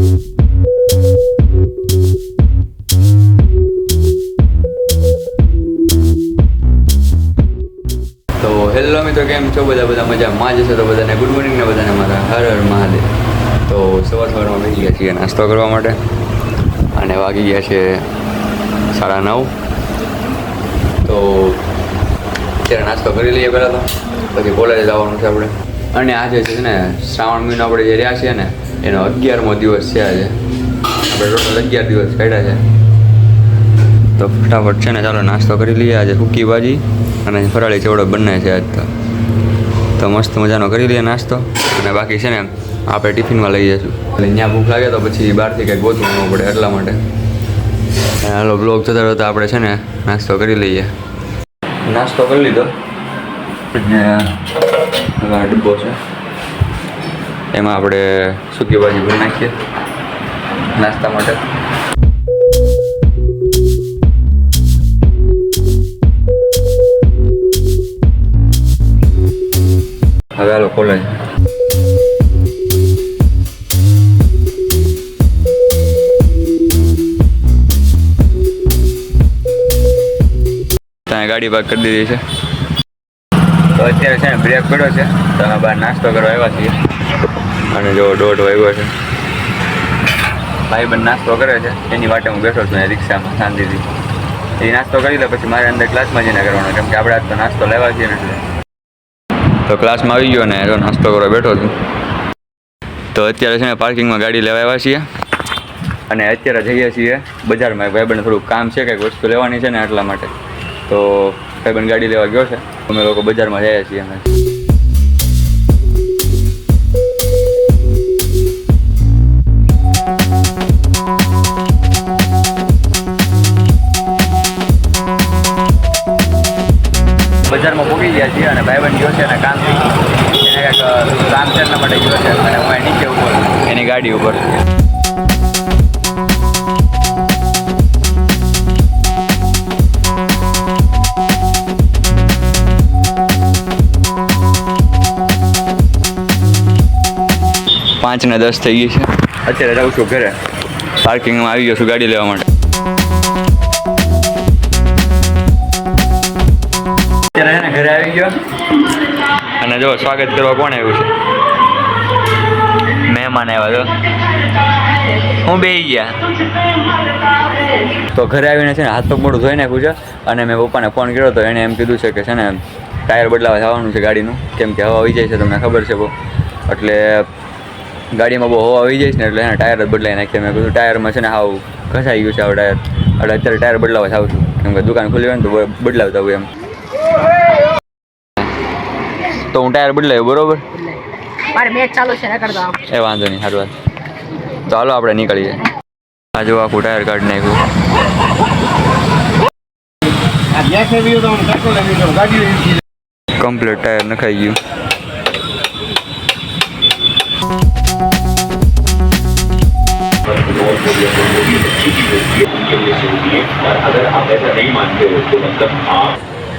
તો હેલો મિત્રો, કેમ છો? બધા બધા મજામાં જશે તો બધાને ગુડ મોર્નિંગ ને બધાને મારા હર હર મહાદેવ. તો સવાર સવારમાં બેસી ગયા છીએ નાસ્તો કરવા માટે અને વાગી ગયા છે સાડા નવ. તો અત્યારે નાસ્તો કરી લઈએ પહેલાં તો. પછી કોલેજે જવાનું છે આપણે. અને આજે છે ને શ્રાવણ મહિનો આપણે જે રહ્યા છીએ ને એનો અગિયારમો દિવસ છે આજે. આપણે ટોટલ અગિયાર દિવસ કાઢ્યા છે. તો ફટાફટ છે ને ચાલો નાસ્તો કરી લઈએ આજે સૂકી ભાજી અને ફરાળી ચેવડો બંને છે આજ તો. તો મસ્ત મજાનો કરી લઈએ નાસ્તો અને બાકી છે ને આપણે ટિફિનમાં લઈ જઈશું એટલે ત્યાં ભૂખ લાગે તો પછી બહારથી કંઈક ગોતવું પડે એટલા માટે. હાલો બ્લોગ જતા રહેતા આપણે છે ને નાસ્તો કરી લઈએ. નાસ્તો કરી લીધો. અને ડબ્બો છે. એમાં આપણે સૂકી ભાજી ભરી નાખીએ. નાસ્તા માટે. હવે હાલો કોલેજ ત્યાં ગાડી પાર્ક કરી દીધી છે. તો અત્યારે છે ને બ્રેક પડ્યો છે. તો અમે બહાર નાસ્તો કરવા આવ્યા છીએ. અને જો દોઢ વાગ્યો છે. ભાઈ બંધ નાસ્તો કરે છે. એની માટે હું બેઠો છું રિક્ષામાં શાંતિથી. એ નાસ્તો કરી લે પછી મારે અંદર ક્લાસમાં જઈને કરવાનો કેમ કે આપણે આજ તો નાસ્તો લેવા છીએ ને એટલે. તો ક્લાસમાં આવી ગયો ને જો નાસ્તો કરવા બેઠો છું. તો અત્યારે છે ને પાર્કિંગમાં ગાડી લેવા આવ્યા છીએ. અને અત્યારે જઈએ છીએ બજારમાં. ભાઈબંધ થોડુંક કામ છે કંઈક વસ્તુ લેવાની છે ને એટલા માટે. તો ભાઈબંધ ગાડી લેવા ગયો છે. અમે લોકો બજારમાં જઈએ છીએ અમે બજારમાં પહોંચી ગયા છીએ અને ભાઈબંધ ગયો છે અને કામથી એને કંઈક કામ છે એટલા માટે ગયો છે અને હું અહીં નીચે ઉપર એની ગાડી ઉપર. પાંચ ને દસ થઈ ગઈ છે. અત્યારે જાઉં છું ઘરે. પાર્કિંગમાં આવી ગયો છું ગાડી લેવા માટે. અને જો, સ્વાગત કરવા કોણ આવ્યું છે? મહેમાન આવ્યા તો હું બે ગયા. તો ઘરે આવીને છે ને હાથ પગ મોઢું ધોઈ નાખ્યું અને મેં પપ્પાને ફોન કર્યો તો એણે એમ કીધું છે કે છે ને ટાયર બદલાવા જવાનું છે ગાડીનું. કેમ કે હવા આવી જાય છે, તમને ખબર છે બહુ. એટલે ગાડીમાં બહુ હવા આવી જાય છે ને એટલે એને ટાયર જ બદલાઈ નાખ્યા મેં કીધું ટાયરમાં છે ને હાવ ઘસાઈ ગયું છે આ ટાયર એટલે અત્યારે ટાયર બદલાવા જાઉં છું. કેમ કે દુકાન ખુલ્લી હોય ને તો બદલાવતા હોય એમ. તો હું ટાયર બદલાવ્યો બરોબર? મારે મેચ ચાલુ છે ને કરતા એ વાંધો નહીં સારું વાત તો હાલો આપણે નીકળીએ આ જો આખું ટાયર કાઢી નાખ્યું. કમ્પ્લીટ ટાયર નખાઈ ગયું.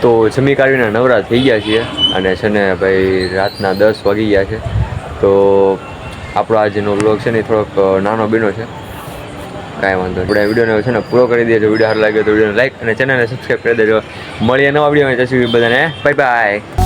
તો જમી કાઢીને નવરા થઈ ગયા છીએ અને છે ને ભાઈ રાતના દસ વાગી ગયા છે. તો આપણો આજનો બ્લોગ છે ને થોડોક નાનો બીનો છે. કાંઈ વાંધો આપણે વિડીયોને છે ને પૂરો કરી દઈએ જો વીડિયો સારો લાગ્યો તો વિડીયોને લાઈક અને ચેનલને સબસ્ક્રાઈબ કરી દેજો. મળીએ નવા વિડીયોમાં. જશું બધાને. Bye bye